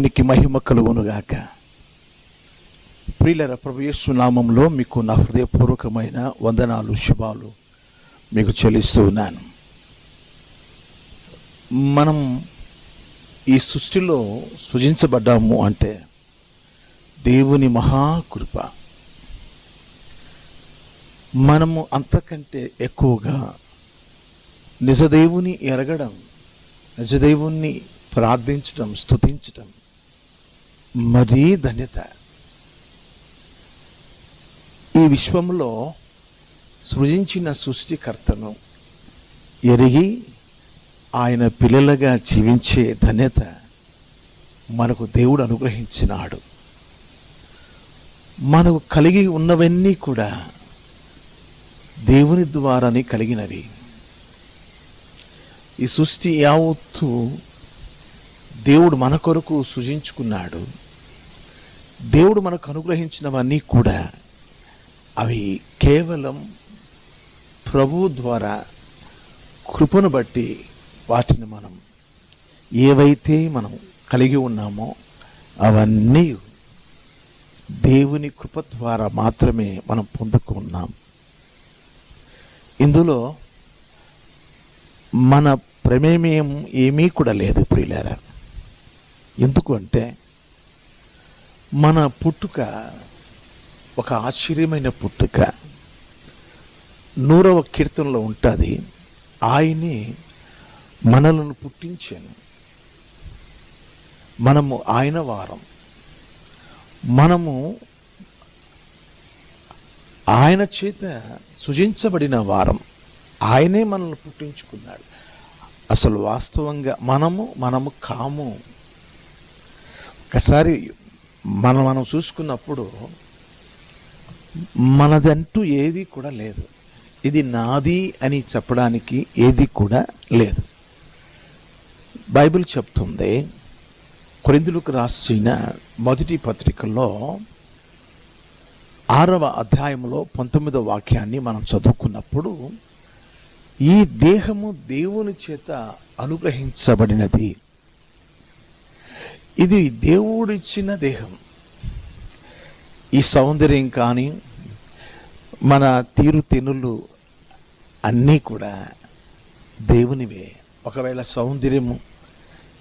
దేవునికి మహిమ కలుగునుగాక. ప్రియులర ప్రభు నామంలో మీకు నా హృదయపూర్వకమైన వందనాలు శుభాలు మీకు చెల్లిస్తూ ఉన్నాను. మనం ఈ సృష్టిలో సృజించబడ్డాము అంటే దేవుని మహాకృప. మనము అంతకంటే ఎక్కువగా నిజదేవుని ఎరగడం నిజదేవుణ్ణి ప్రార్థించటం స్థుతించటం మరీ ధన్యత. ఈ విశ్వంలో సృజించిన సృష్టికర్తను ఎరిగి ఆయన పిల్లలుగా జీవించే ధన్యత మనకు దేవుడు అనుగ్రహించినాడు. మనకు కలిగి ఉన్నవన్నీ కూడా దేవుని ద్వారానే కలిగినవి. ఈ సృష్టి యావత్తు దేవుడు మన కొరకు సృజించుకున్నాడు. దేవుడు మనకు అనుగ్రహించినవన్నీ కూడా అవి కేవలం ప్రభు ద్వారా కృపను బట్టి వాటిని మనం ఏవైతే మనం కలిగి ఉన్నామో అవన్నీ దేవుని కృప ద్వారా మాత్రమే మనం పొందుకున్నాం ఇందులో మన ప్రమేయం ఏమీ కూడా లేదు ప్రియులారా. ఎందుకు అంటే మన పుట్టుక ఒక ఆశ్చర్యమైన పుట్టుక. నూరవ కీర్తనలో ఉంటుంది ఆయనే మనలను పుట్టించాను. మనము ఆయన వారం. మనము ఆయన చేత సృజించబడిన వారం. ఆయనే మనల్ని పుట్టించుకున్నాడు. అసలు వాస్తవంగా మనము మనము కాము. ఒకసారి మనం మనం చూసుకున్నప్పుడు మనదంటూ ఏది కూడా లేదు. ఇది నాది అని చెప్పడానికి ఏది కూడా లేదు. బైబిల్ చెప్తుంది కొరిందులకు రాసిన మొదటి పత్రికలో ఆరవ అధ్యాయంలో పంతొమ్మిదవ వాక్యాన్ని మనం చదువుకున్నప్పుడు ఈ దేహము దేవుని చేత అనుగ్రహించబడినది ఇది దేవుడిచ్చిన దేహం. ఈ సౌందర్యం కానీ మన తీరు తెనులు అన్నీ కూడా దేవునివే. ఒకవేళ సౌందర్యము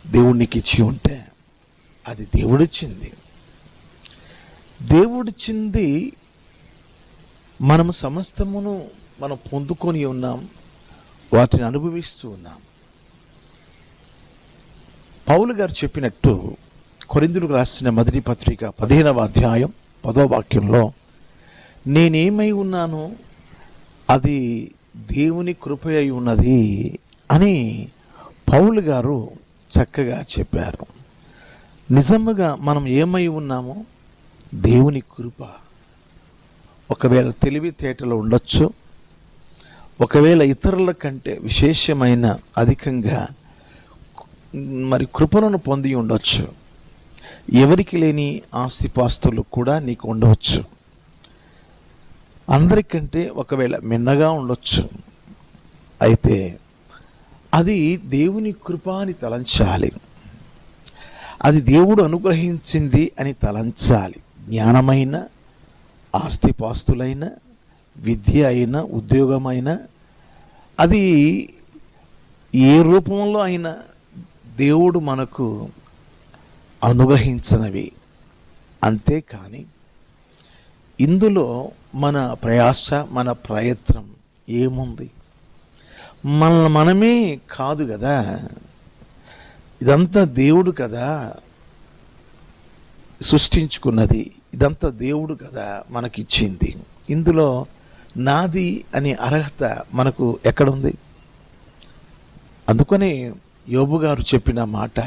దేవునికి ఇచ్చి ఉంటే అది దేవుడిచ్చింది. దేవుడిచ్చింది మనము సమస్తమును మనం పొందుకొని ఉన్నాం వాటిని అనుభవిస్తూ ఉన్నాం. పౌలు గారు చెప్పినట్టు కొరిందులకు రాసిన మొదటి పత్రిక పదిహేనవ అధ్యాయం పదో వాక్యంలో నేనేమై ఉన్నానో? అది దేవుని కృప అయి ఉన్నది అని పౌలు గారు చక్కగా చెప్పారు. నిజముగా మనం ఏమై ఉన్నామో? దేవుని కృప. ఒకవేళ తెలివితేటలు ఉండొచ్చు ఒకవేళ ఇతరుల కంటే విశేషమైన అధికంగా మరి కృపలను పొంది ఉండొచ్చు. ఎవరికి లేని ఆస్తిపాస్తులు కూడా నీకు ఉండవచ్చు. అందరికంటే ఒకవేళ మిన్నగా ఉండొచ్చు. అయితే అది దేవుని కృప అని తలంచాలి. అది దేవుడు అనుగ్రహించింది అని తలంచాలి. జ్ఞానమైన ఆస్తిపాస్తులైన విద్య అయినా ఉద్యోగమైన అది ఏ రూపంలో అయినా దేవుడు మనకు అనుగ్రహించినవి. అంతేకాని ఇందులో మన ప్రయాస మన ప్రయత్నం ఏముంది? మన మనమే కాదు కదా? ఇదంతా దేవుడు కదా సృష్టించుకున్నది. ఇదంతా దేవుడు కదా మనకిచ్చింది. ఇందులో నాది అనే అర్హత మనకు ఎక్కడుంది? అందుకనే యోబు గారు చెప్పిన మాట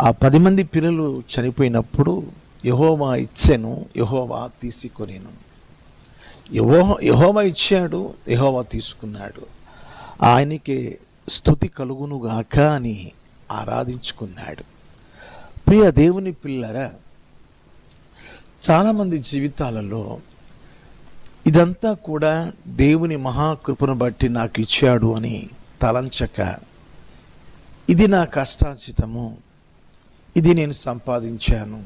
ఆ పది మంది పిల్లలు చనిపోయినప్పుడు యహోవా ఇచ్చాను యహోవా తీసుకొనేను. యహో యహోవా ఇచ్చాడు యహోవా తీసుకున్నాడు. ఆయనకి స్థుతి కలుగునుగాక అని ఆరాధించుకున్నాడు. ప్రియ దేవుని పిల్లరా చాలామంది జీవితాలలో ఇదంతా కూడా దేవుని మహాకృపను బట్టి నాకు ఇచ్చాడు అని తలంచక ఇది నా కష్టాచితము ఇది నేను సంపాదించాను.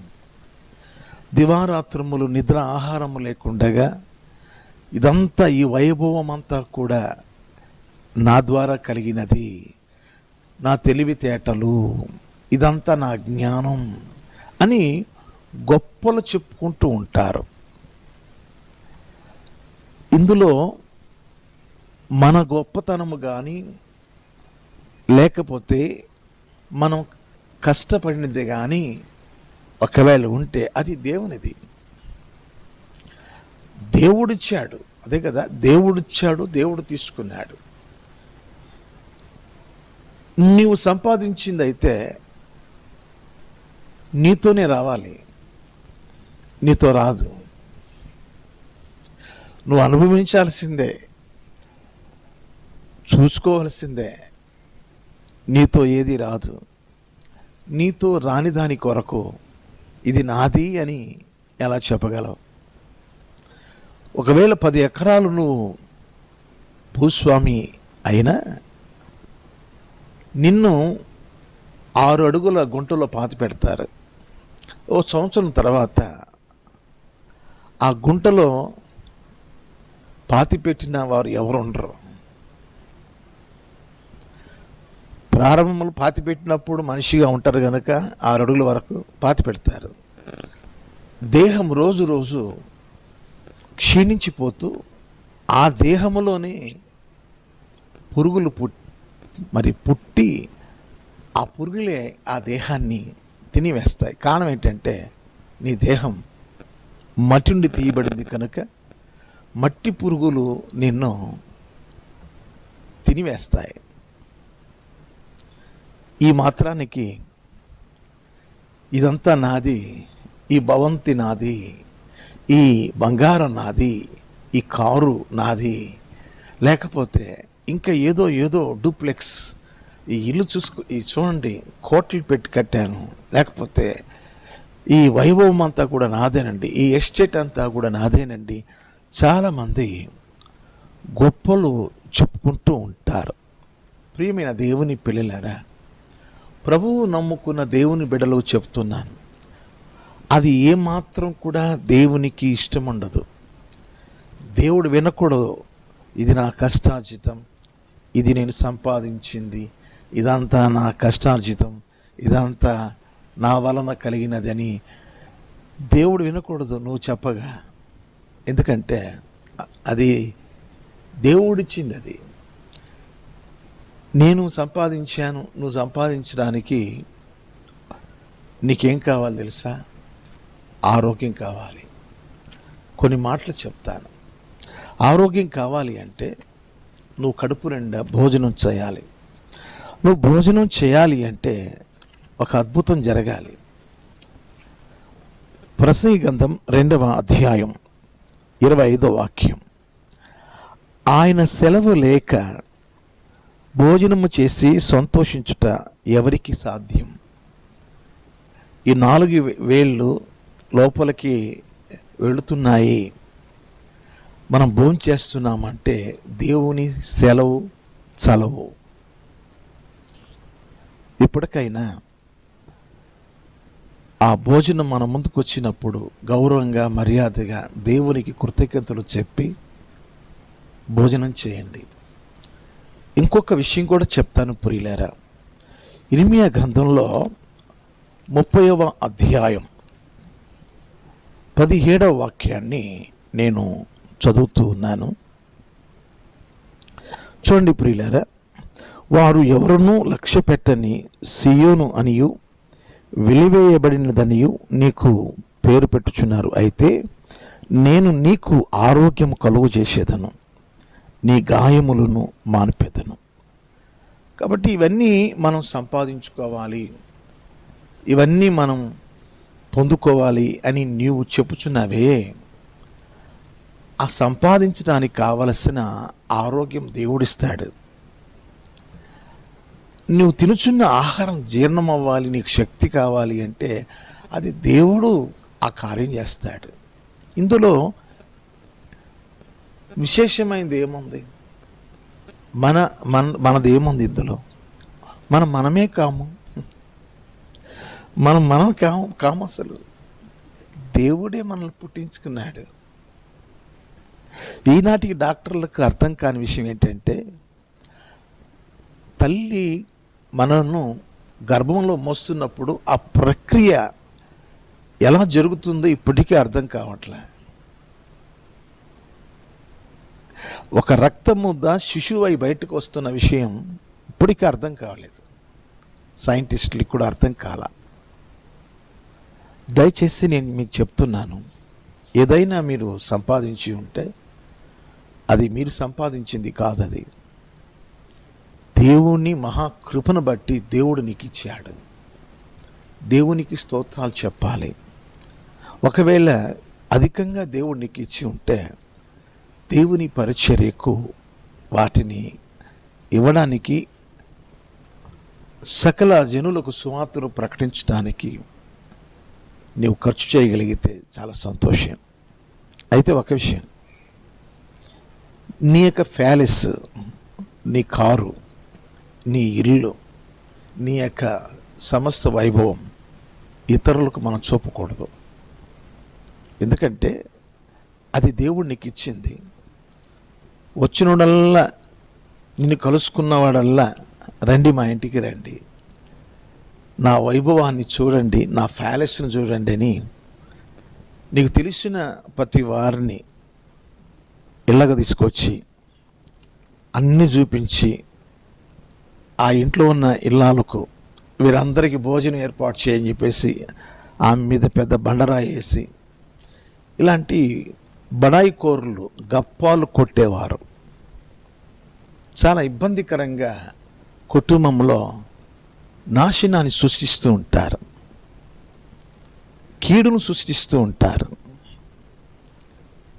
దివారాత్రములు నిద్ర ఆహారము లేకుండగా ఇదంతా ఈ వైభవం అంతా కూడా నా ద్వారా కలిగినది. నా తెలివితేటలు ఇదంతా నా జ్ఞానం అని గొప్పలు చెప్పుకుంటూ ఉంటారు. ఇందులో మన గొప్పతనము కానీ లేకపోతే మనం కష్టపడినది కానీ ఒకవేళ ఉంటే అది దేవునిది. దేవుడిచ్చాడు. అదే కదా దేవుడిచ్చాడు దేవుడు తీసుకున్నాడు. నీవు సంపాదించింది అయితే నీతోనే రావాలి. నీతో రాదు. నువ్వు అనుభవించాల్సిందే. చూసుకోవాల్సిందే. నీతో ఏది రాదు. నీతో రాని దాని కొరకు ఇది నాది అని ఎలా చెప్పగలవు? ఒకవేళ పది ఎకరాలు నువ్వు భూస్వామి అయినా నిన్ను ఆరు అడుగుల గుంటలో పాతి పెడతారు. ఓ సంవత్సరం తర్వాత ఆ గుంటలో పాతి పెట్టిన వారు ఎవరు ప్రారంభములు ప్రారంభంలో పాతి పెట్టినప్పుడు మనిషిగా ఉంటారు కనుక ఆరు అడుగుల వరకు పాతి పెడతారు. దేహం రోజు రోజు క్షీణించిపోతూ ఆ దేహములోనే పురుగులు పుట్ మరి పుట్టి ఆ పురుగులే ఆ దేహాన్ని తినివేస్తాయి. కారణం ఏంటంటే నీ దేహం మట్టి నుండి తీయబడింది కనుక మట్టి పురుగులు నిన్ను తినివేస్తాయి. ఈ మాత్రానికి ఇదంతా నాది ఈ భవంతి నాది ఈ బంగారం నాది ఈ కారు నాది. లేకపోతే ఇంకా ఏదో ఏదో డూప్లెక్స్ ఈ ఇల్లు చూసుకో ఈ చూడండి కోట్లు పెట్టి కట్టాను. లేకపోతే ఈ వైభవం అంతా కూడా నాదేనండి ఈ ఎస్టేట్ అంతా కూడా నాదేనండి. చాలామంది గొప్పలు చెప్పుకుంటూ ఉంటారు. ప్రియమైన దేవుని పిల్లలారా ప్రభువు నమ్ముకున్న దేవుని బిడలో చెప్తున్నాను. అది ఏమాత్రం కూడా దేవునికి ఇష్టం ఉండదు దేవుడు వినకూడదు. ఇది నా కష్టార్జితం. ఇది నేను సంపాదించింది. ఇదంతా నా కష్టార్జితం. ఇదంతా నా వలన కలిగినది అని దేవుడు వినకూడదు నువ్వు చెప్పగా. ఎందుకంటే అది దేవుడిచ్చింది అది. నేను సంపాదించాను నువ్వు సంపాదించడానికి నీకేం కావాలి తెలుసా? ఆరోగ్యం కావాలి. కొన్ని మాటలు చెప్తాను. ఆరోగ్యం కావాలి అంటే నువ్వు కడుపు నిండా భోజనం చేయాలి. నువ్వు భోజనం చేయాలి అంటే ఒక అద్భుతం జరగాలి. ప్రసంగి గంధం రెండవ అధ్యాయం ఇరవై ఐదో వాక్యం. ఆయన సెలవు లేక భోజనము చేసి సంతోషించుట ఎవరికి సాధ్యం? ఈ నాలుగు వేళ్ళు లోపలికి వెళుతున్నాయి. మనం భోంచేస్తున్నామంటే దేవుని సెలవు చలవు. ఇప్పటికైనా ఆ భోజనం మన ముందుకు వచ్చినప్పుడు గౌరవంగా మర్యాదగా దేవునికి కృతజ్ఞతలు చెప్పి భోజనం చేయండి. ఇంకొక విషయం కూడా చెప్తాను పురిలేరా ఇరిమియా గ్రంథంలో ముప్పైవ అధ్యాయం పదిహేడవ వాక్యాన్ని నేను చదువుతూ ఉన్నాను. చూడండి ప్రియులారా వారు ఎవరునూ లక్ష్య పెట్టని సియోను అనియు వెలివేయబడినదనియు నీకు పేరు పెట్టుచున్నారు. అయితే నేను నీకు ఆరోగ్యం కలుగు చేసేదను. నీ గాయములను మానిపెదను. కాబట్టి ఇవన్నీ మనం సంపాదించుకోవాలి. ఇవన్నీ మనం పొందుకోవాలి అని నీవు చెప్పుచున్నావే. ఆ సంపాదించడానికి కావలసిన ఆరోగ్యం దేవుడిస్తాడు. నువ్వు తినుచున్న ఆహారం జీర్ణం అవ్వాలి నీకు శక్తి కావాలి అంటే అది దేవుడు ఆ కార్యం చేస్తాడు. ఇందులో విశేషమైనది ఏముంది? మన మన మనది ఏముంది ఇందులో? మనం మనమే కాము. మనం మనం కాము కాము అసలు. దేవుడే మనల్ని పుట్టించుకున్నాడు. ఈనాటికి డాక్టర్లకు అర్థం కాని విషయం ఏంటంటే తల్లి మనను గర్భంలో మోస్తున్నప్పుడు ఆ ప్రక్రియ ఎలా జరుగుతుందో ఇప్పటికీ అర్థం కావట్లే. ఒక రక్త ముద్ద శిశువు అయి బయటకు వస్తున్న విషయం ఇప్పటికీ అర్థం కావలేదు. సైంటిస్టులకు కూడా అర్థం కాల. దయచేసి నేను మీకు చెప్తున్నాను ఏదైనా మీరు సంపాదించి ఉంటే అది మీరు సంపాదించింది కాదది. దేవుని మహాకృపను బట్టి దేవుడు నీకు ఇచ్చాడు. దేవునికి స్తోత్రాలు చెప్పాలి. ఒకవేళ అధికంగా దేవుడు నీకు ఇచ్చి ఉంటే దేవుని పరిచర్యకు వాటిని ఇవ్వడానికి సకల జనులకు సువార్తను ప్రకటించడానికి నీవు ఖర్చు చేయగలిగితే చాలా సంతోషం. అయితే ఒక విషయం. నీ యొక్క ప్యాలెస్ నీ కారు నీ ఇల్లు నీ యొక్క సమస్త వైభవం ఇతరులకు మనం చూపకూడదు. ఎందుకంటే అది దేవుడు నీకు ఇచ్చింది. వచ్చినోడల్లా నిన్ను కలుసుకున్నవాడల్లా రండి మా ఇంటికి రండి. నా వైభవాన్ని చూడండి నా ప్యాలెస్ని చూడండి అని నీకు తెలిసిన ప్రతి వారిని ఇళ్ళగా తీసుకొచ్చి అన్నీ చూపించి ఆ ఇంట్లో ఉన్న ఇల్లాలకు వీరందరికీ భోజనం ఏర్పాటు చేయని చెప్పేసి ఆమె మీద పెద్ద బండరాయి వేసి ఇలాంటి బడాయి కోరులు గప్పాలు కొట్టేవారు. చాలా ఇబ్బందికరంగా కుటుంబంలో నాశనాన్ని సృష్టిస్తూ ఉంటారు. కీడును సృష్టిస్తూ ఉంటారు.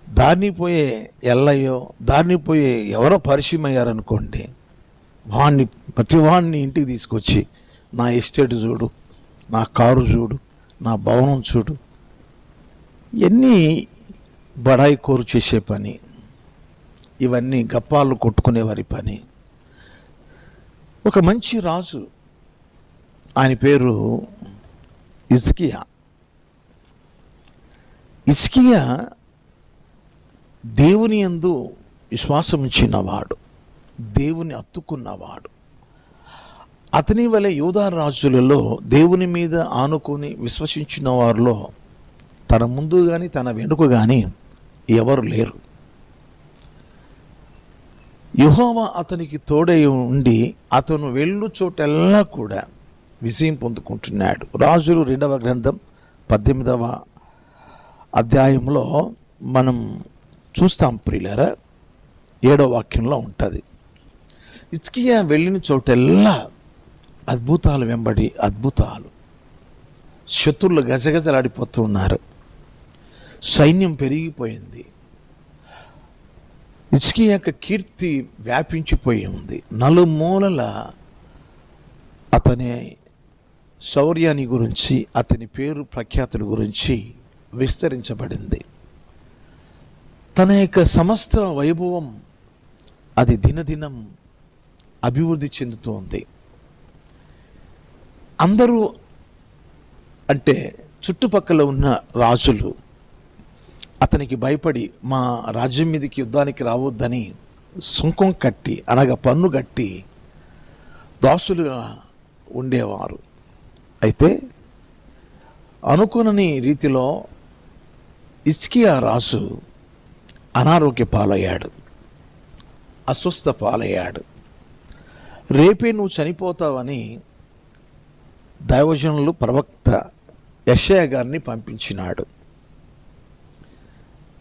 దారిని పోయే ఎల్లయ్యో దారిని పోయే ఎవరో పరిచయం అయ్యారనుకోండి వాడిని ప్రతి వాడిని ఇంటికి తీసుకొచ్చి నా ఎస్టేట్ చూడు నా కారు చూడు నా భవనం చూడు ఎన్ని బడాయి కోరు చేసే పని ఇవన్నీ గప్పాలు కొట్టుకునే వారి పని. ఒక మంచి రాజు ఆయన పేరు ఇస్కియా ఇస్కియా దేవుని యందు విశ్వాసం ఇచ్చినవాడు దేవుని అత్తుకున్నవాడు. అతని వలె రాజులలో దేవుని మీద ఆనుకొని విశ్వసించిన వారిలో తన ముందు కానీ తన వెనుక కానీ ఎవరు లేరు. యెహోవా అతనికి తోడై ఉండి అతను వెళ్ళు చోటెల్లా కూడా విజయం పొందుకుంటున్నాడు. రాజులు రెండవ గ్రంథం పద్దెనిమిదవ అధ్యాయంలో మనం చూస్తాం ప్రియులరా ఏడవ వాక్యంలో ఉంటుంది. ఇచ్కియా వెళ్ళిన చోటెల్లా అద్భుతాలు వెంబడి అద్భుతాలు. శత్రులు గజగజలాడిపోతూ ఉన్నారు సైన్యం పెరిగిపోయింది. ఇచ్కి యొక్క కీర్తి వ్యాపించిపోయి ఉంది. నలుమూలల అతని శౌర్యాన్ని గురించి అతని పేరు ప్రఖ్యాతుల గురించి విస్తరించబడింది. తన యొక్క సమస్త వైభవం అది దినదినం అభివృద్ధి చెందుతోంది. అందరూ అంటే చుట్టుపక్కల ఉన్న రాజులు అతనికి భయపడి మా రాజ్యం మీదకి యుద్ధానికి రావద్దని సుంకం కట్టి అనగా పన్ను కట్టి దాసులుగా ఉండేవారు. అయితే అనుకునని రీతిలో ఇస్కియా రాసు అనారోగ్య పాలయ్యాడు అస్వస్థ పాలయ్యాడు. రేపే నువ్వు చనిపోతావని దైవజనులు ప్రవక్త యషయ గారిని పంపించినాడు.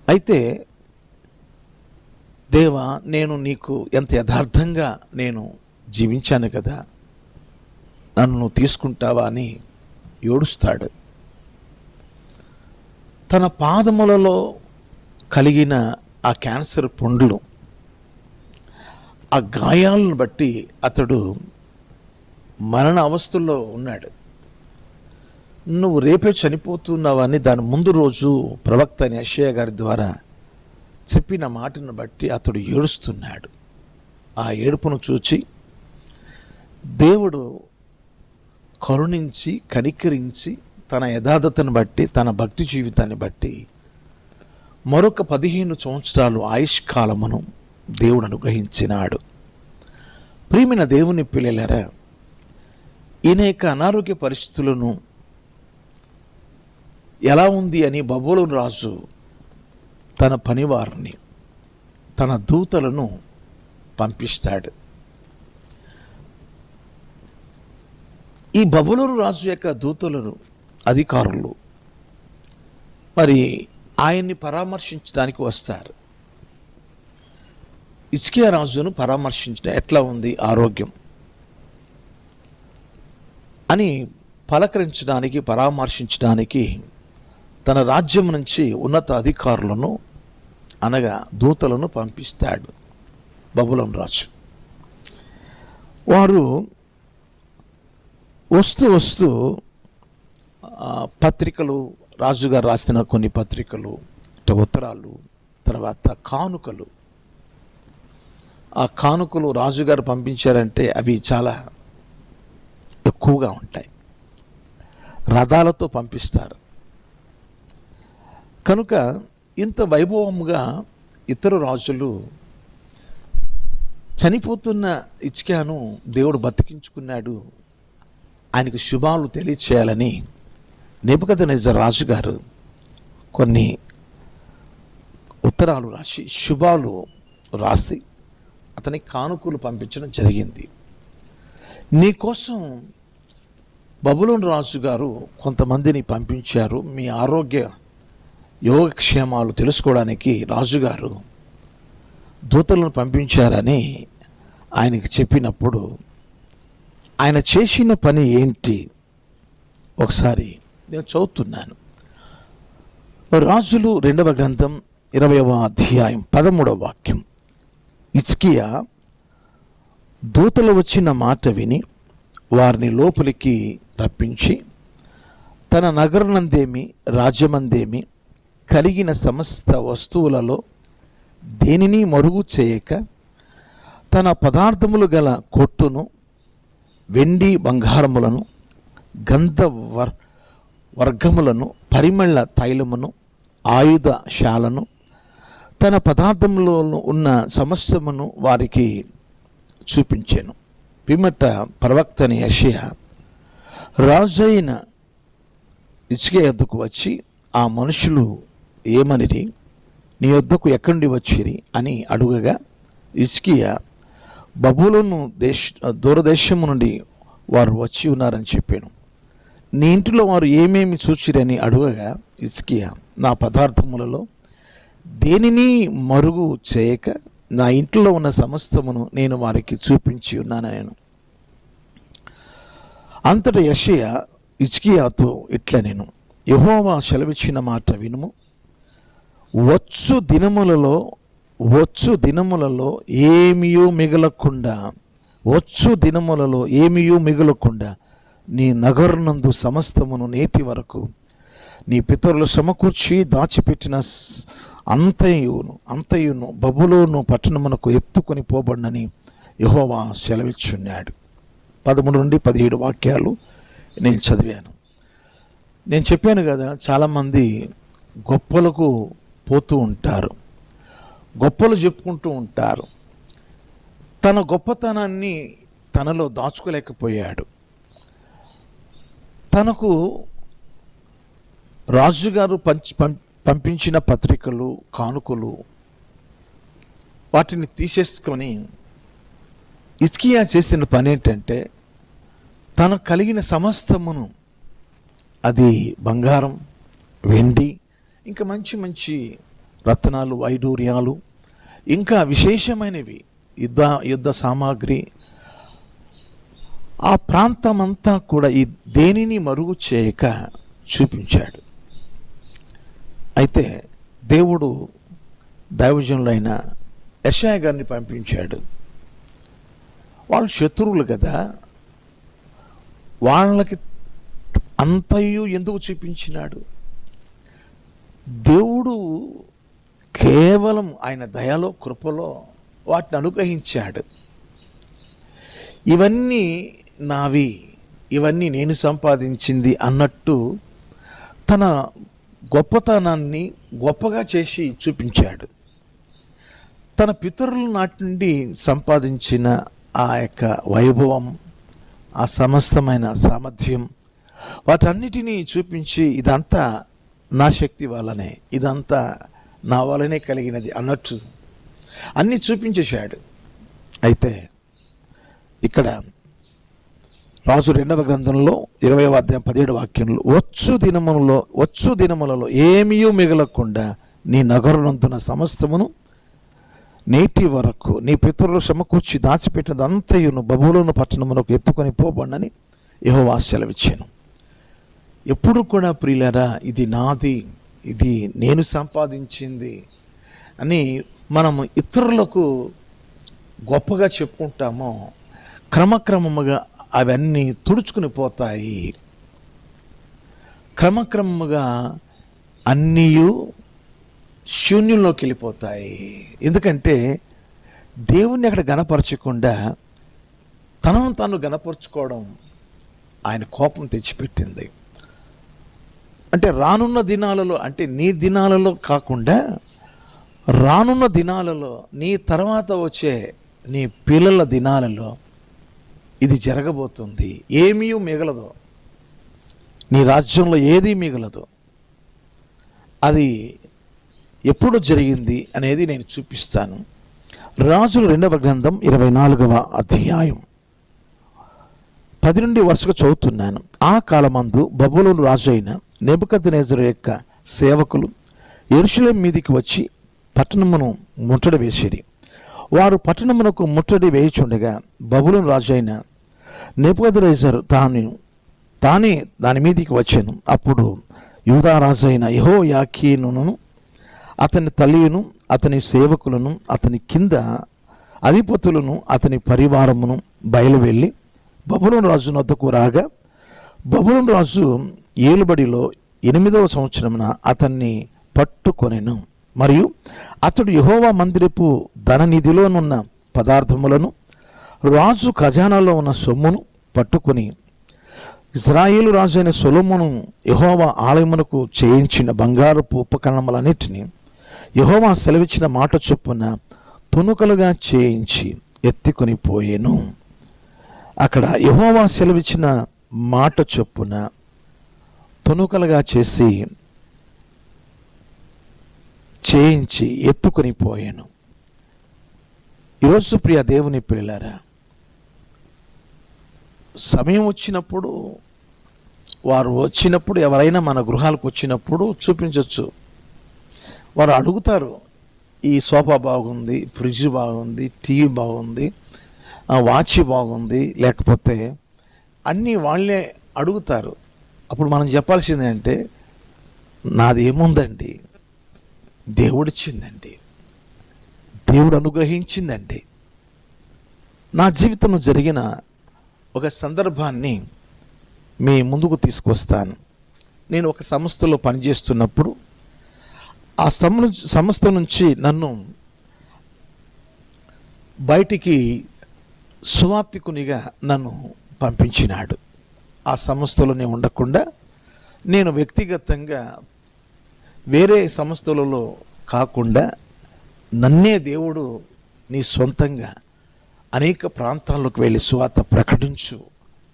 అయితే దేవా నేను నీకు ఎంత యథార్థంగా నేను జీవించాను కదా నన్ను తీసుకుంటావా అని ఏడుస్తాడు. తన పాదములలో కలిగిన ఆ క్యాన్సర్ పుండ్లు ఆ గాయాలను బట్టి అతడు మరణ అవస్థల్లో ఉన్నాడు. నువ్వు రేపే చనిపోతున్నావని దాని ముందు రోజు ప్రవక్త అని అశయ గారి ద్వారా చెప్పిన మాటను బట్టి అతడు ఏడుస్తున్నాడు. ఆ ఏడుపును చూచి దేవుడు కరుణించి కనికరించి తన యథార్థతను బట్టి తన భక్తి జీవితాన్ని బట్టి మరొక పదిహేను సంవత్సరాలు ఆయుష్కాలమును దేవుడు అనుగ్రహించినాడు. ప్రియమైన దేవుని పిల్లలరా అనేక అనారోగ్య పరిస్థితులను ఎలా ఉంది అని బబులు రాజు తన పనివారిని తన దూతలను పంపిస్తాడు. ఈ బబులోను రాజు యొక్క దూతలను అధికారులు మరి ఆయన్ని పరామర్శించడానికి వస్తారు. ఇస్కియా రాజును పరామర్శించడం ఎట్లా ఉంది? ఆరోగ్యం అని పలకరించడానికి పరామర్శించడానికి తన రాజ్యం నుంచి ఉన్నత అధికారులను అనగా దూతలను పంపిస్తాడు బబులం రాజు. వారు వస్తూ వస్తూ పత్రికలు రాజుగారు రాసిన కొన్ని పత్రికలు ఉత్తరాలు తర్వాత కానుకలు. ఆ కానుకలు రాజుగారు పంపించారంటే అవి చాలా ఎక్కువగా ఉంటాయి. రథాలతో పంపిస్తారు. కనుక ఇంత వైభవంగా ఇతర రాజులు చనిపోతున్న ఇచ్కాను దేవుడు బతికించుకున్నాడు. ఆయనకు శుభాలు తెలియచేయాలని నిపుకథ నిజ రాజుగారు కొన్ని ఉత్తరాలు రాసి శుభాలు రాసి అతనికి కానుకలు పంపించడం జరిగింది. నీకోసం బబులోని రాజు గారు కొంతమందిని పంపించారు. మీ ఆరోగ్య యోగక్షేమాలు తెలుసుకోవడానికి రాజుగారు దూతలను పంపించారని ఆయనకి చెప్పినప్పుడు ఆయన చేసిన పని ఏంటి? ఒకసారి నేను చదువుతున్నాను. రాజులు రెండవ గ్రంథం ఇరవయవ అధ్యాయం పదమూడవ వాక్యం. ఇచ్కియా దూతలు వచ్చిన మాట విని వారిని లోపలికి రప్పించి తన నగరనందేమి రాజ్యమందేమి కలిగిన సమస్త వస్తువులలో దేనిని మరుగు చేయక తన పదార్థములు గల కొట్టును వెండి బంగారములను గంధ వర్ వర్గములను పరిమళ తైలమును ఆయుధశాలను తన పదార్థంలో ఉన్న సమస్యమును వారికి చూపించాను. పిమ్మట ప్రవక్తని యషయా రాజైన ఇసుక యొద్దకు వచ్చి ఆ మనుషులు ఏమనిరి? నీ వద్దకు ఎక్కడి నుండి వచ్చిరి? అని అడుగగా ఇస్కియా బబులను దేశ దూరదేశము నుండి వారు వచ్చి ఉన్నారని చెప్పాను. నీ ఇంటిలో వారు ఏమేమి చూచిరని అడుగగా ఇస్కియా నా పదార్థములలో దేనిని మరుగు చేయక నా ఇంట్లో ఉన్న సమస్తమును నేను వారికి చూపించి ఉన్నాను నేను. అంతట యషయ ఇచ్కియాతో ఇట్లా నేను యహోవా సెలవిచ్చిన మాట వినుము. వచ్చు దినములలో వచ్చు దినములలో ఏమియూ మిగలకుండా వచ్చు దినములలో ఏమియూ మిగలకుండా నీ నగరునందు సమస్తమును నేటి వరకు నీ పితరులు సమకూర్చి దాచిపెట్టిన అంతయును అంతయును బబులోను పట్టణమునకు ఎత్తుకొని పోబడినని యహోవా సెలవిచ్చున్నాడు. పదమూడు నుండి పదిహేడు వాక్యాలు నేను చదివాను. నేను చెప్పాను కదా చాలామంది గొప్పలకు పోతూ ఉంటారు. గొప్పలు చెప్పుకుంటూ ఉంటారు. తన గొప్పతనాన్ని తనలో దాచుకోలేకపోయాడు. తనకు రాజుగారు పంచి పంపించిన పత్రికలు కానుకలు వాటిని తీసేసుకొని ఇస్కియా చేసిన పని ఏంటంటే తనకు కలిగిన సమస్తమును అది బంగారం వెండి ఇంకా మంచి మంచి రత్నాలు వైడూర్యాలు ఇంకా విశేషమైనవి. యుద్ధ యుద్ధ సామాగ్రి. ఆ ప్రాంతమంతా కూడా ఈ దేనిని మరుగు చేయక చూపించాడు. అయితే దేవుడు దైవజనులైన యశాయ గారిని పంపించాడు. వాళ్ళు శత్రువులు కదా. వాళ్ళకి అంతయు ఎందుకు చూపించినాడు? దేవుడు కేవలం ఆయన దయలో కృపలో వాటిని అనుగ్రహించాడు. ఇవన్నీ నావి ఇవన్నీ నేను సంపాదించింది అన్నట్టు తన గొప్పతనాన్ని గొప్పగా చేసి చూపించాడు. తన పితరుల నాటి నుండి సంపాదించిన ఆ యొక్క వైభవం ఆ సమస్తమైన సామర్థ్యం వాటన్నిటినీ చూపించి ఇదంతా నా శక్తి వల్లనే ఇదంతా నా వల్లనే కలిగినది అన్నట్టు అన్నీ చూపించేశాడు. అయితే ఇక్కడ రాజు రెండవ గ్రంథంలో ఇరవై అధ్యాయం పదిహేడు వాక్యంలో వచ్చు దినములలో వచ్చు దినములలో ఏమీ మిగలకుండా నీ నగరునందున సమస్తమును నేటి వరకు నీ పితరులు సమకూర్చి దాచిపెట్టినదంతయును బబులోను పట్టణమునకు ఎత్తుకొని పోబండని యెహోవా సెలవిచ్చాను. ఎప్పుడు కూడా ప్రియులరా ఇది నాది ఇది నేను సంపాదించింది అని మనం ఇతరులకు గొప్పగా చెప్పుకుంటామో క్రమక్రమముగా అవన్నీ తుడుచుకుని పోతాయి. క్రమక్రమముగా అన్నీయు శూన్యంలోకి వెళ్ళిపోతాయి ఎందుకంటే దేవుణ్ణి అక్కడ గనపరచకుండా తనను తాను గనపరుచుకోవడం ఆయన కోపం తెచ్చిపెట్టింది. అంటే రానున్న దినాలలో అంటే నీ దినాలలో కాకుండా రానున్న దినాలలో నీ తర్వాత వచ్చే నీ పిల్లల దినాలలో ఇది జరగబోతుంది. ఏమీ మిగలదు. నీ రాజ్యంలో ఏదీ మిగలదు. అది ఎప్పుడు జరిగింది అనేది నేను చూపిస్తాను. రాజుల రెండవ గ్రంథం ఇరవై నాలుగవ అధ్యాయం. పది నుండి వరుసగా చదువుతున్నాను. ఆ కాలమందు బబులోను రాజు అయిన నెబుకద్నేజరు యొక్క సేవకులు ఎరుషులేం మీదికి వచ్చి పట్టణమును ముట్టడి వేసిరి. వారు పట్టణమునకు ముట్టడి వేయుచుండగా బబులోను రాజు అయిన నెబుకద్నేజరు తాను తానే దాని మీదికి వచ్చాను. అప్పుడు యూదా రాజు అయిన యహో యాకీనును అతని తల్లియును అతని సేవకులను అతని కింద అధిపతులను అతని పరివారమును బయలువెళ్ళి బబులోను రాజు వద్దకు రాగా బబులం రాజు ఏలుబడిలో ఎనిమిదవ సంవత్సరమున అతన్ని పట్టుకొనెను. మరియు అతడు యహోవా మందిరపు ధననిధిలోనున్న పదార్థములను రాజు ఖజానాలో ఉన్న సొమ్మును పట్టుకొని ఇజ్రాయేలు రాజు అయిన సొలొమోను యహోవా ఆలయమునకు చేయించిన బంగారపు ఉపకరణములన్నిటినీ యహోవా సెలవిచ్చిన మాట చొప్పున తునుకలుగా చేయించి ఎత్తుకొని పోయాను అక్కడ యహోవా సెలవిచ్చిన మాట చొప్పున తునుకలుగా చేసి చేయించి ఎత్తుకొని పోయాను. ఈరోజు ప్రియ దేవుని పిల్లలారా సమయం వచ్చినప్పుడు వారు వచ్చినప్పుడు ఎవరైనా మన గృహాలకు వచ్చినప్పుడు చూపించవచ్చు వారు అడుగుతారు ఈ సోఫా బాగుంది ఫ్రిడ్జ్ బాగుంది టీవీ బాగుంది ఆ వాచ్ బాగుంది లేకపోతే అన్నీ వాళ్ళే అడుగుతారు. అప్పుడు మనం చెప్పాల్సింది అంటే నాది ఏముందండి? దేవుడిచ్చిందండి. దేవుడు అనుగ్రహించిందండి. నా జీవితంలో జరిగిన ఒక సందర్భాన్ని మీ ముందుకు తీసుకొస్తాను. నేను ఒక సంస్థలో పనిచేస్తున్నప్పుడు ఆ సమ సంస్థ నుంచి నన్ను బయటికి సువార్తికునిగా నన్ను పంపించినాడు. ఆ సంస్థలోనే ఉండకుండా నేను వ్యక్తిగతంగా వేరే సంస్థలలో కాకుండా నన్నే దేవుడు నీ సొంతంగా అనేక ప్రాంతాలకు వెళ్ళి సువార్త ప్రకటించు.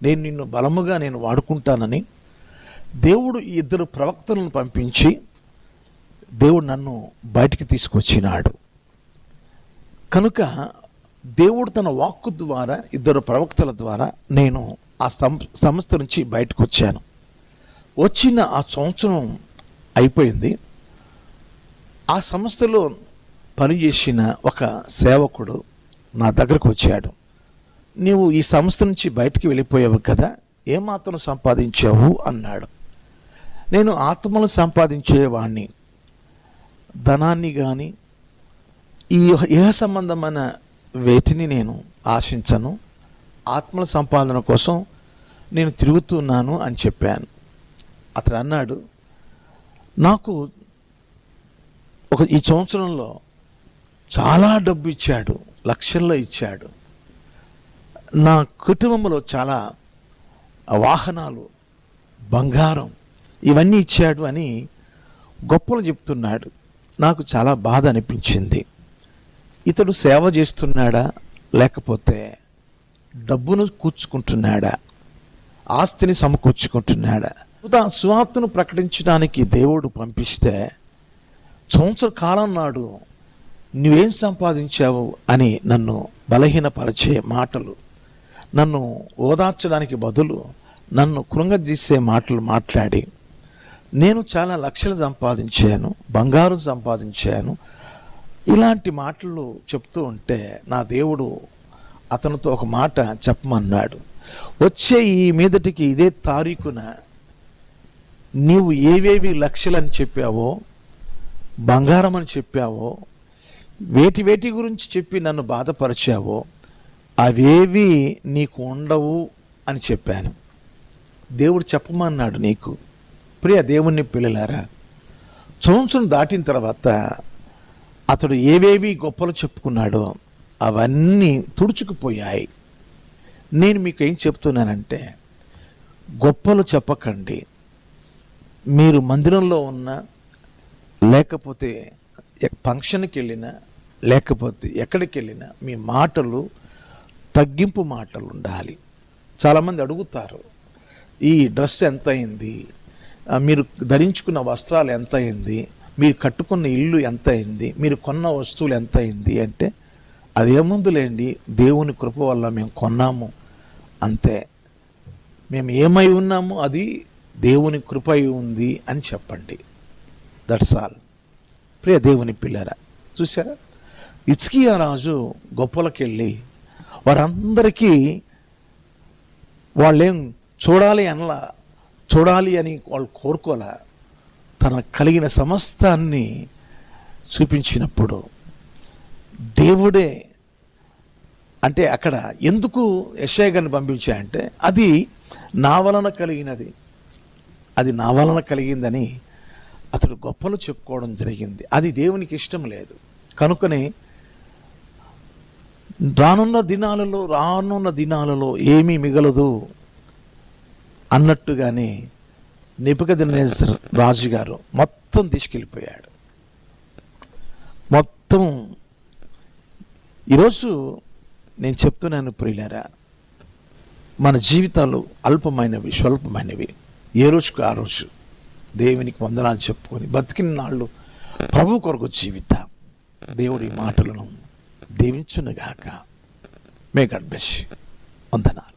నేను నిన్ను బలముగా నేను వాడుకుంటానని దేవుడు ఈ ఇద్దరు ప్రవక్తలను పంపించి దేవుడు నన్ను బయటికి తీసుకొచ్చినాడు. కనుక దేవుడు తన వాక్కు ద్వారా ఇద్దరు ప్రవక్తల ద్వారా నేను ఆ సంస్థ నుంచి బయటకు వచ్చాను వచ్చిన ఆ సంవత్సరం అయిపోయింది. ఆ సంస్థలో పనిచేసిన ఒక సేవకుడు నా దగ్గరకు వచ్చాడు. నీవు ఈ సంస్థ నుంచి బయటికి వెళ్ళిపోయావు కదా ఏమాత్రం సంపాదించావు? అన్నాడు. నేను ఆత్మలు సంపాదించేవాడిని ధనాన్ని కానీ ఈ ఇహ సంబంధమైన వేటిని నేను ఆశించను. ఆత్మల సంపాదన కోసం నేను తిరుగుతున్నాను అని చెప్పాను. అతడు అన్నాడు నాకు ఒక ఈ సంవత్సరంలో చాలా డబ్బు ఇచ్చాడు లక్షల్లో ఇచ్చాడు. నా కుటుంబంలో చాలా వాహనాలు బంగారం ఇవన్నీ ఇచ్చాడు అని గొప్పలు చెప్తున్నాడు. నాకు చాలా బాధ అనిపించింది. ఇతడు సేవ చేస్తున్నాడా? లేకపోతే డబ్బును కూర్చుకుంటున్నాడా? ఆస్తిని సమకూర్చుకుంటున్నాడా? ఉదా సువార్తను ప్రకటించడానికి దేవుడు పంపిస్తే సంవత్సర కాలం నాడు నువ్వేం సంపాదించావు అని నన్ను బలహీనపరిచే మాటలు నన్ను ఓదార్చడానికి బదులు నన్ను కృంగదీసే మాటలు మాట్లాడి నేను చాలా లక్షలు సంపాదించాను బంగారు సంపాదించాను ఇలాంటి మాటలు చెప్తూ ఉంటే నా దేవుడు అతనితో ఒక మాట చెప్పమన్నాడు. వచ్చే ఈ మీదటికి ఇదే తారీఖున నీవు ఏవేవి లక్ష్యాలని చెప్పావో బంగారం అని చెప్పావో వేటి వేటి గురించి చెప్పి నన్ను బాధపరిచావో అవేవి నీకు ఉండవు అని చెప్పాను. దేవుడు చెప్పమన్నాడు నీకు. ప్రియ దేవుణ్ణి పిల్లలారా సంవత్సరం దాటిన తర్వాత అతడు ఏవేవి గొప్పలు చెప్పుకున్నాడో అవన్నీ తుడుచుకుపోయాయి. నేను మీకు ఏం చెప్తున్నానంటే గొప్పలు చెప్పకండి. మీరు మందిరంలో ఉన్న లేకపోతే ఫంక్షన్కి వెళ్ళినా లేకపోతే ఎక్కడికి వెళ్ళినా మీ మాటలు తగ్గింపు మాటలు ఉండాలి. చాలామంది అడుగుతారు ఈ డ్రెస్ ఎంత అయింది మీరు ధరించుకున్న వస్త్రాలు ఎంత అయింది మీరు కట్టుకున్న ఇల్లు ఎంత అయింది మీరు కొన్న వస్తువులు ఎంత అయింది అంటే అదేముందులేండి దేవుని కృప వల్ల మేము కొన్నాము. అంతే. మేము ఏమై ఉన్నాము? అది దేవుని కృప అయి ఉంది అని చెప్పండి. దట్స్ ఆల్ ప్రియ దేవుని పిల్లరా చూసారా ఇచ్కియా రాజు గొప్పలకెళ్ళి వారందరికీ వాళ్ళేం చూడాలి అనలా చూడాలి అని వాళ్ళు కోరుకోలే? తన కలిగిన సమస్తాన్ని చూపించినప్పుడు దేవుడే అంటే అక్కడ ఎందుకు యశయ గారిని పంపించాయంటే అది నా వలన కలిగినది. అది నా వలన కలిగిందని అతడు గొప్పలు చెప్పుకోవడం జరిగింది. అది దేవునికి ఇష్టం లేదు. కనుకనే రానున్న దినాలలో రానున్న దినాలలో ఏమీ మిగలదు అన్నట్టుగానే నిపుకదినేశ్వర్ రాజు గారు మొత్తం తీసుకెళ్ళిపోయాడు. మొత్తం ఈరోజు నేను చెప్తున్నాను ప్రియులరా మన జీవితాలు అల్పమైనవి స్వల్పమైనవి. ఏ రోజుకు ఆ రోజు దేవునికి వందనాలు చెప్పుకొని బతికిన నాళ్ళు ప్రభు కొరకు జీవిత దేవుడి మాటలను దీవించునుగాక. మే గడ్ బ్లెస్ వందనాలు.